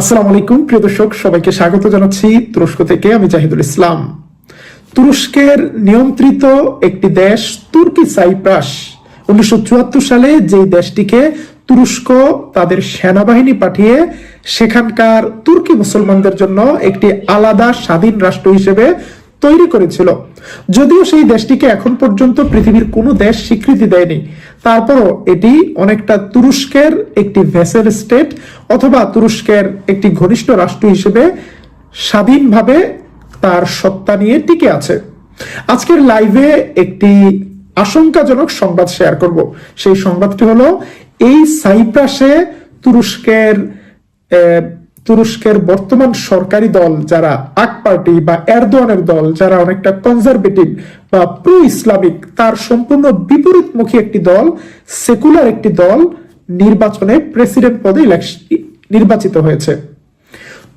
আসসালামু আলাইকুম, প্রিয় দর্শক, সবাইকে স্বাগত জানাচ্ছি তুরস্ক থেকে। আমি জাহিদুল ইসলাম। তুরস্কের নিয়ন্ত্রিত একটি দেশ তুর্কি সাইপ্রাস। উনিশশো চুয়াত্তর সালে যেই দেশটিকে তুরস্ক তাদের সেনাবাহিনী পাঠিয়ে সেখানকার তুর্কি মুসলমানদের জন্য একটি আলাদা স্বাধীন রাষ্ট্র হিসেবে তৈরি করেছিল। যদিও সেই দেশটিকে এখন পর্যন্ত পৃথিবীর কোনো দেশ স্বীকৃতি দেয়নি, তারপরও এটি অনেকটা তুরস্কের একটি ভেসেল স্টেট অথবা তুরস্কের একটি ঘনিষ্ঠ রাষ্ট্র হিসেবে স্বাধীনভাবে তার সত্তা নিয়ে টিকে আছে। আজকের লাইভে একটি আশঙ্কাজনক সংবাদ শেয়ার করব। সেই সংবাদটি হলো, এই সাইপ্রাসে তুরস্কের তুরস্কের বর্তমান সরকারি দল যারা আক পার্টি বা এরদোয়ানের দল, যারা অনেকটা কনজারভেটিভ বা প্রো ইসলামিক তার সম্পূর্ণ বিপরীতমুখী একটি দল সেকুলার একটি দল নির্বাচনে প্রেসিডেন্ট পদে নির্বাচিত হয়েছে।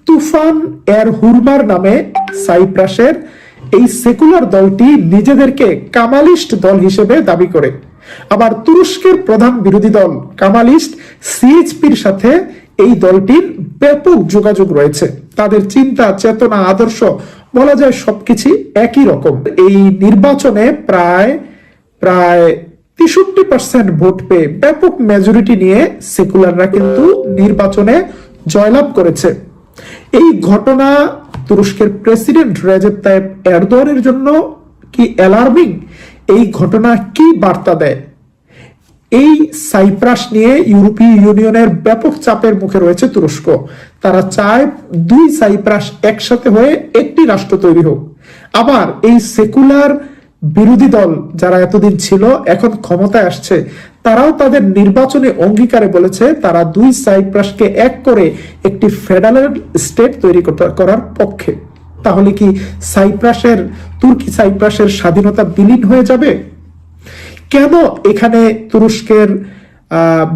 তুফান এর হুরমার নামে সাইপ্রাসের এই সেকুলার দলটি নিজেদেরকে কামালিস্ট দল হিসেবে দাবি করে। আবার তুরস্কের প্রধান বিরোধী দল কামালিস্ট, সিএইচপির সাথে এই দলটির ব্যাপক যোগাযোগ রয়েছে। তাদের চিন্তা, চেতনা, আদর্শ বলা যায় সবকিছু একই রকম। এই নির্বাচনে প্রায় প্রায় তেষট্টি পার্সেন্ট ভোট পেয়ে ব্যাপক মেজরিটি নিয়ে সেকুলাররা কিন্তু নির্বাচনে জয়লাভ করেছে। এই ঘটনা তুরস্কের প্রেসিডেন্ট রেজেপ তাইপ এরদোয়ানের জন্য কি অ্যালার্মিং এই ঘটনা কি বার্তা দেয়? এই সাইপ্রাস নিয়ে ইউরোপীয় ইউনিয়নের ব্যাপক চাপের মুখে রয়েছে তুরস্ক। তারা চায় দুই সাইপ্রাস একসাথে হয়ে একটি রাষ্ট্র তৈরি হোক। আবার এই সেকুলার বিরোধী দল যারা এতদিন ছিল, এখন ক্ষমতায় আসছে, তারাও তাদের নির্বাচনে অঙ্গীকারে বলেছে তারা দুই সাইপ্রাসকে এক করে একটি ফেডারেল স্টেট তৈরি করার পক্ষে। তাহলে কি সাইপ্রাসের, তুর্কি সাইপ্রাসের স্বাধীনতা বিলীন হয়ে যাবে? কেন এখানে তুরস্কের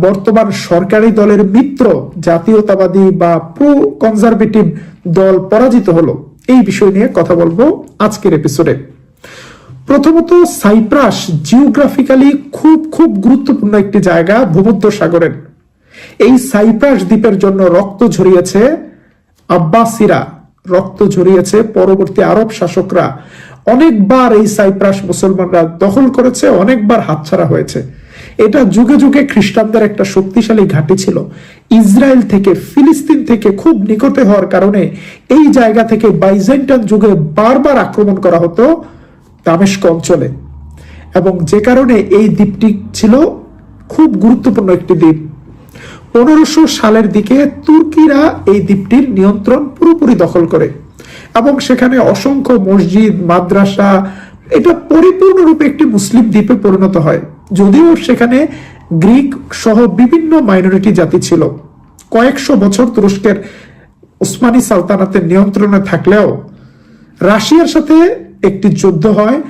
বর্তমান সরকারি দলের মিত্র জাতীয়তাবাদী বা প্রো কনজারভেটিভ দল পরাজিত হলো? এই বিষয় নিয়ে কথা বলব আজকের এপিসোডে প্রথমত সাইপ্রাস জিওগ্রাফিক্যালি খুব খুব গুরুত্বপূর্ণ একটি জায়গা ভূমধ্য সাগরের এই সাইপ্রাস দ্বীপের জন্য রক্ত ঝরিয়েছে আব্বাসিরা। রক্ত ঝরিয়েছে পরবর্তী আরব শাসকরা। অনেকবার এই সাইপ্রাস মুসলমানরা দখল করেছে, অনেকবার হাতছাড়া হয়েছে। এটা যুগে যুগে খ্রিস্টানদের একটা শক্তিশালী ঘাঁটি ছিল। ইসরায়েল থেকে, ফিলিস্তিন থেকে খুব নিকটে হওয়ার কারণে এই জায়গা থেকে বাইজেন্টান যুগে বারবার আক্রমণ করা হতো দামেস্ক অঞ্চলে। এবং যে কারণে এই দ্বীপটি ছিল খুব গুরুত্বপূর্ণ একটি দ্বীপ। পনেরোশো সালের দিকে তুর্কিরা এই দ্বীপটির নিয়ন্ত্রণ পুরোপুরি দখল করে। এবং সেখানে অসংখ্য মসজিদ, মাদ্রাসা, এটা পরিপূর্ণরূপে একটি মুসলিম দ্বীপে পরিণত হয়। যদিও সেখানে গ্রিক সহ বিভিন্ন মাইনরিটি জাতি ছিল। কয়েকশো বছর তুরস্কের উসমানী সালতানাতের নিয়ন্ত্রণে থাকলেও রাশিয়ার সাথে একটি যুদ্ধ হয়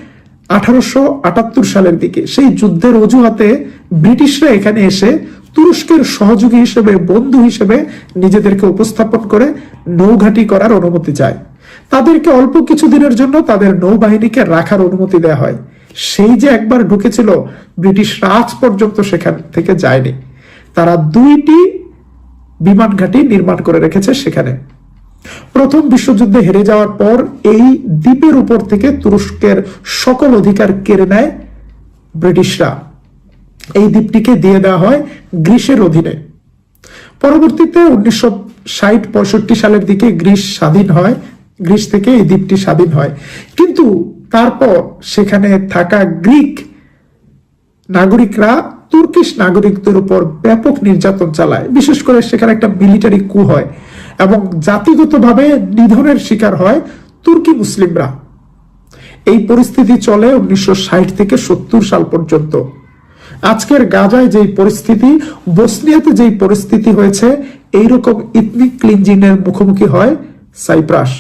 আঠারোশো আটাত্তর সালের দিকে। সেই যুদ্ধের অজুহাতে ব্রিটিশরা এখানে এসে তুরস্কের সহযোগী হিসেবে, বন্ধু হিসেবে নিজেদেরকে উপস্থাপন করে নৌঘাটি করার অনুমতি চায়। তাদেরকে অল্প কিছু দিনের জন্য তাদের নৌবাহিনীকে রাখার অনুমতি দেওয়া হয়। সেই যে একবার ঢুকেছিল ব্রিটিশরা আজ পর্যন্ত সেখান থেকে যায়নি। তারা দুইটি বিমান ঘাঁটি নির্মাণ করে রেখেছে সেখানে। প্রথম বিশ্বযুদ্ধে হেরে যাওয়ার পর এই দ্বীপের উপর থেকে তুরস্কের সকল অধিকার কেড়ে নেয় ব্রিটিশরা। এই দ্বীপটিকে দিয়ে দেওয়া হয় গ্রিসের অধীনে। পরবর্তীতে উনিশশো ষাট পঁয়ষট্টি সালের দিকে গ্রিস স্বাধীন হয়। গ্রিস থেকে এই দ্বীপটি স্বাধীন হয়। কিন্তু তারপর সেখানে থাকা গ্রিক নাগরিকরা, তুর্কিশ নাগরিকদের উপর ব্যাপক নির্যাতন চালায়। বিশেষ করে সেখানে একটা মিলিটারি কু হয় এবং জাতিগতভাবে নিধনের শিকার হয় তুর্কি মুসলিমরা। এই পরিস্থিতি চলে উনিশশো ষাট থেকে সত্তর সাল পর্যন্ত। আজকের গাজায় যেই পরিস্থিতি, বসনিয়াতে যেই পরিস্থিতি হয়েছে, এইরকম ইথনিক ক্লিনজিংয়ের মুখোমুখি হয় সাইপ্রাস।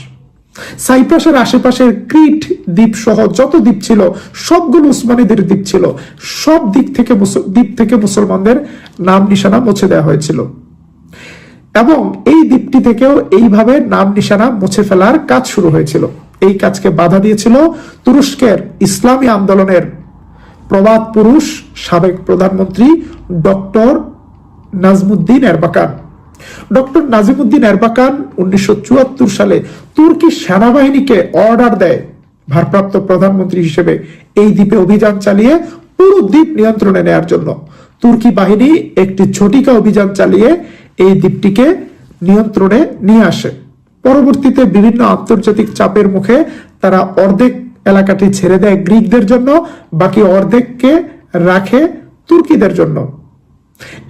সাইপ্রাসের আশেপাশের ক্রিট দ্বীপ সহ যত দ্বীপ ছিল, সবগুলো উসমানীদের দ্বীপ ছিল। সব দিক থেকে দ্বীপ থেকে মুসলমানদের নাম নিশানা মুছে দেওয়া হয়েছিল। এবং এই দ্বীপটি থেকেও এইভাবে নাম নিশানা মুছে ফেলার কাজ শুরু হয়েছিল। এই কাজকে বাধা দিয়েছিল তুরস্কের ইসলামী আন্দোলনের প্রবাদ পুরুষ সাবেক প্রধানমন্ত্রী doctor Najmuddin Erbakan. Doctor Nazimuddin Erbakan উনিশশো চুয়াত্তর সালে তুর্কি সেনাবাহিনীকে অর্ডার দেয়। ভারপ্রাপ্ত প্রধানমন্ত্রী হিসেবে এই দ্বীপে অভিযান চালিয়ে পুরো দ্বীপ নিয়ন্ত্রণে নেয়ার জন্য। তুর্কি বাহিনী একটি ঝটিকা অভিযান চালিয়ে এই দ্বীপটিকে নিয়ন্ত্রণে নিয়ে আসে। পরবর্তীতে বিভিন্ন আন্তর্জাতিক চাপের মুখে তারা অর্ধেক এলাকাটি ছেড়ে দেয় গ্রিকদের জন্য, বাকি অর্ধেককে রাখে তুর্কিদের জন্য।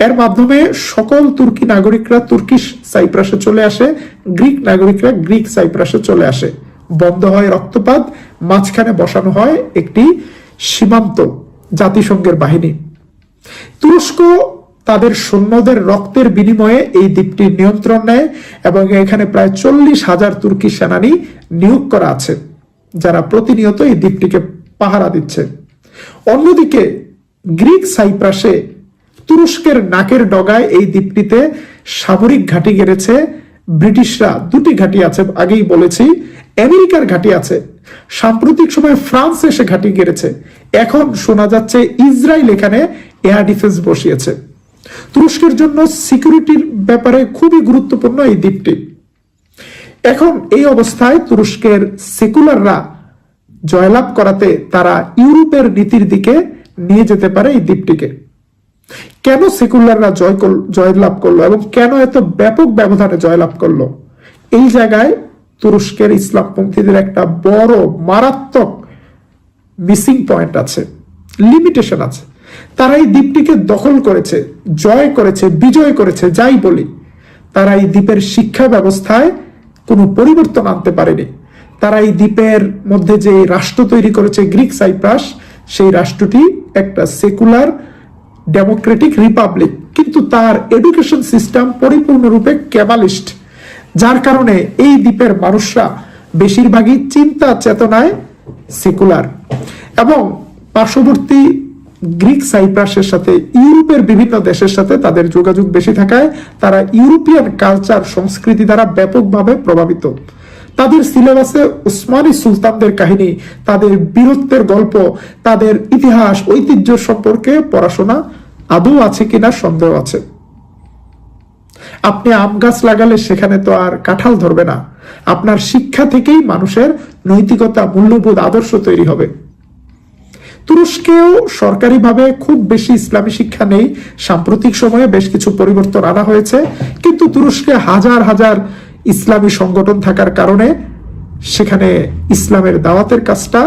এর মাধ্যমে সকল তুর্কি নাগরিকরা তুর্কি সাইপ্রাসে চলে আসে, গ্রিক নাগরিকরা গ্রিক সাইপ্রাসে চলে আসে। বন্ধ হয় রক্তপাত, মাঝখানে বসানো হয় একটি সীমান্ত জাতিসংঘের বাহিনী। তুরস্ক তাদের সৈন্যদের রক্তের বিনিময়ে এই দ্বীপটির নিয়ন্ত্রণ নেয় এবং এখানে প্রায় চল্লিশ হাজার তুর্কি সেনানী নিয়োগ করা আছে, যারা প্রতিনিয়ত এই দ্বীপটিকে পাহারা দিচ্ছে। অন্যদিকে গ্রিক সাইপ্রাসে তুরস্কের নাকের ডগায় এই দ্বীপটিতে সামরিক ঘাঁটি গেড়েছে। ব্রিটিশরা দুটি ঘাঁটি আছে, আগেই বলেছি। আমেরিকার ঘাঁটি আছে। সাম্প্রতিক সময় ফ্রান্স এসে ঘাঁটি গেড়েছে। এখন শোনা যাচ্ছে ইসরায়েল এখানে এয়ার ডিফেন্স বসিয়েছে। তুরস্কের জন্য সিকিউরিটির ব্যাপারে খুবই গুরুত্বপূর্ণ এই দ্বীপটি। এখন এই অবস্থায় তুরস্কের সেকুলাররা জয়লাভ করাতে তারা ইউরোপের নীতির দিকে নিয়ে যেতে পারে এই দ্বীপটিকে। কেন সেকুলাররা জয় জয়লাভ করল এবং কেন এত ব্যাপক ব্যবধানে জয়লাভ করল? এই জায়গায় তুরস্কের ইসলামপন্থীদের একটা বড় মারাত্মক মিসিং পয়েন্ট আছে লিমিটেশন আছে। তারা এই দ্বীপটিকে দখল করেছে, জয় করেছে, বিজয় করেছে, যাই বলি। তারা এই দ্বীপের শিক্ষা ব্যবস্থায় কোনো পরিবর্তন আনতে পারেনি। তারা এই দ্বীপের মধ্যে যে রাষ্ট্র তৈরি করেছে গ্রিক সাইপ্রাস, সেই রাষ্ট্রটি একটা সেকুলার ডেমোক্রেটিক রিপাবলিক কিন্তু তার এডুকেশন সিস্টেম পরিপূর্ণরূপে ক্যাবালিস্ট যার কারণে এই দ্বীপের মানুষরা বেশিরভাগই চিন্তা চেতনায় সেকুলার এবং পার্শ্ববর্তী গ্রিক সাইপ্রাসের সাথে, ইউরোপের বিভিন্ন দেশের সাথে তাদের যোগাযোগ বেশি থাকায় তারা ইউরোপিয়ান কালচার সংস্কৃতি দ্বারা ব্যাপকভাবে প্রভাবিত। তাদের সিলেবাসে উসমানী সুলতানদের কাহিনী, তাদের বীরত্বের গল্প, তাদের ইতিহাস, ঐতিহ্য সম্পর্কে পড়াশোনা আদৌ আছে কিনা সন্দেহ আছে। আপনি আম গাছ লাগালে সেখানে তো আর কাঁঠাল ধরবে না। আপনার শিক্ষা থেকেই মানুষের নৈতিকতা, মূল্যবোধ, আদর্শ তৈরি হবে। তুরস্কেও সরকারিভাবে খুব বেশি ইসলামী শিক্ষা নেই। সাম্প্রতিক সময়ে বেশ কিছু পরিবর্তন আনা হয়েছে। কিন্তু তুরস্কে হাজার হাজার ইসলামী সংগঠন থাকার কারণে সেখানে ইসলামের দাওয়াতের কাজটা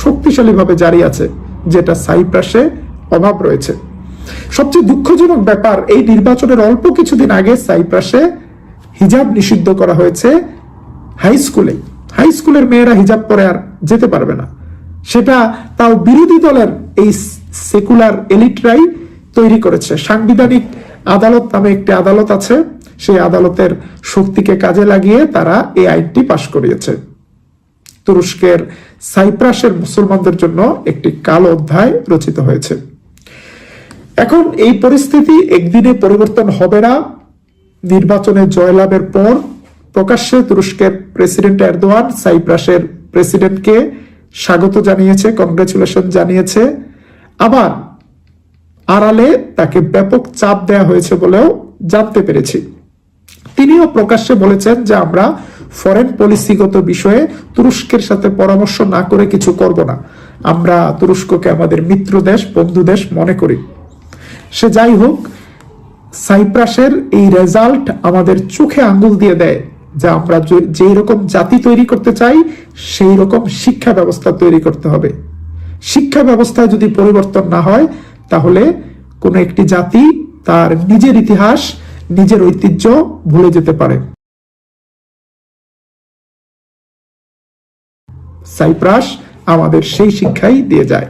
শক্তিশালীভাবে জারি আছে, যেটা সাইপ্রাসে অভাব রয়েছে। সবচেয়ে দুঃখজনক ব্যাপার, এই নির্বাচনের অল্প কিছুদিন আগে সাইপ্রাসে হিজাব নিষিদ্ধ করা হয়েছে হাই স্কুলে। হাই স্কুলের মেয়েরা হিজাব পরে আর যেতে পারবে না। সেটা তাও বিরোধী দলের এই সেকুলার এলিটরাই তৈরি করেছে। সাংবিধানিক আদালত নামে একটি আদালত আছে। সেই আদালতের শক্তিকে কাজে লাগিয়ে তারা এই আইনটি পাশ করিয়েছে। তুরস্কের সাইপ্রাসের মুসলমানদের জন্য একটি কালো অধ্যায় রচিত হয়েছে। এখন এই পরিস্থিতি একদিনে পরিবর্তন হবে না। নির্বাচনে জয়লাভের পর প্রকাশ্যে তুরস্কের প্রেসিডেন্ট এরদোয়ান সাইপ্রাসের প্রেসিডেন্টকে স্বাগত জানিয়েছে কংগ্রেচুলেশন জানিয়েছে। আবার আড়ালে তাকে ব্যাপক চাপ দেয়া হয়েছে বলেও জানতে পেরেছি। তিনিও প্রকাশ্যে বলেছেন যে আমরা ফরেন পলিসিগত বিষয়ে তুরস্কের সাথে পরামর্শ না করে কিছু করব না। আমরা তুরস্ককে আমাদের মিত্র দেশ, বন্ধু দেশ মনে করি। সে যাই হোক, সাইপ্রাসের এই রেজাল্ট আমাদের চোখে আঙ্গুল দিয়ে দেয় যে আমরা যেই রকম জাতি তৈরি করতে চাই, সেই রকম শিক্ষা ব্যবস্থা তৈরি করতে হবে। শিক্ষা ব্যবস্থায় যদি পরিবর্তন না হয়, তাহলে কোনো একটি জাতি তার নিজের ইতিহাস, নিজের ঐতিহ্য ভুলে যেতে পারে। সাইপ্রাস আমাদের সেই শিক্ষাই দিয়ে যায়।